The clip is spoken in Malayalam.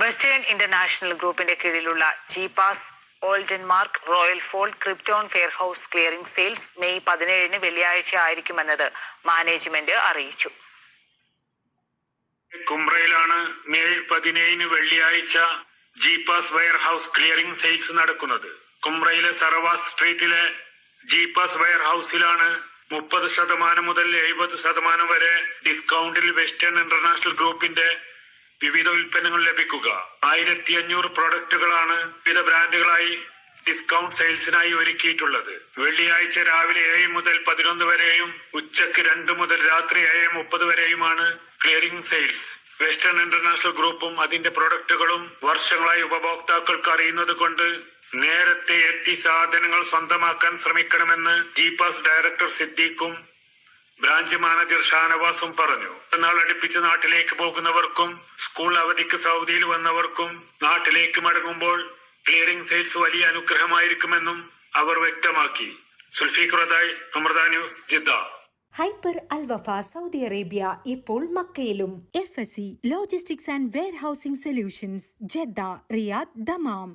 വെസ്റ്റേൺ ഇന്റർനാഷണൽ ഗ്രൂപ്പിന്റെ കീഴിലുള്ള Geepas Olsenmark Royalford Krypton warehouse clearing sales May പതിനേഴിന് വെള്ളിയാഴ്ച ആയിരിക്കുമെന്നത് മാനേജ്മെന്റ് അറിയിച്ചു. കുംബ്രയിലാണ് മെയ് പതിനേഴിന് വെള്ളിയാഴ്ച Geepas warehouse clearing sales നടക്കുന്നത്. കുംബ്രയിലെ സറവാസ് സ്ട്രീറ്റിലെ ജീപാസ് വെയർ ഹൗസിലാണ് മുപ്പത് ശതമാനം മുതൽ എഴുപത് ശതമാനം വരെ ഡിസ്കൗണ്ടിൽ വെസ്റ്റേൺ ഇന്റർനാഷണൽ ഗ്രൂപ്പിന്റെ വിവിധ ഉൽപ്പന്നങ്ങൾ ലഭിക്കുക. ആയിരത്തി അഞ്ഞൂറ് പ്രൊഡക്റ്റുകളാണ് വിവിധ ബ്രാൻഡുകളായി ഡിസ്കൗണ്ട് സെയിൽസിനായി ഒരുക്കിയിട്ടുള്ളത്. വെള്ളിയാഴ്ച രാവിലെ ഏഴ് മുതൽ പതിനൊന്ന് വരെയും ഉച്ചയ്ക്ക് രണ്ട് മുതൽ രാത്രി ഏഴ് മുപ്പത് വരെയുമാണ് ക്ലിയറിംഗ് സെയിൽസ് വെസ്റ്റേൺ ഇന്റർനാഷണൽ ഗ്രൂപ്പും അതിന്റെ പ്രൊഡക്റ്റുകളും വർഷങ്ങളായി ഉപഭോക്താക്കൾക്ക് അറിയുന്നത് കൊണ്ട് നേരത്തെ എത്തി സാധനങ്ങൾ സ്വന്തമാക്കാൻ ശ്രമിക്കണമെന്ന് ജീപാസ് ഡയറക്ടർ സിദ്ദീഖും ബ്രാഞ്ച് മാനേജർ ഷാനവാസും പറഞ്ഞു. നാൾ അടുപ്പിച്ച് നാട്ടിലേക്ക് പോകുന്നവർക്കും സ്കൂൾ അവധിക്ക് സൗദിയിൽ വന്നവർക്കും നാട്ടിലേക്ക് മടങ്ങുമ്പോൾ ക്ലിയറിംഗ് സെയിൽസ് വലിയ അനുഗ്രഹമായിരിക്കുമെന്നും അവർ വ്യക്തമാക്കി. സുൽഫീഖ്റദായ് Amrita news Jeddah. Hyper Alwafa Saudi Arabia ഇപ്പോൾ മക്കയിലും. F S C logistics and warehousing solutions Jeddah Riyadh Dammam.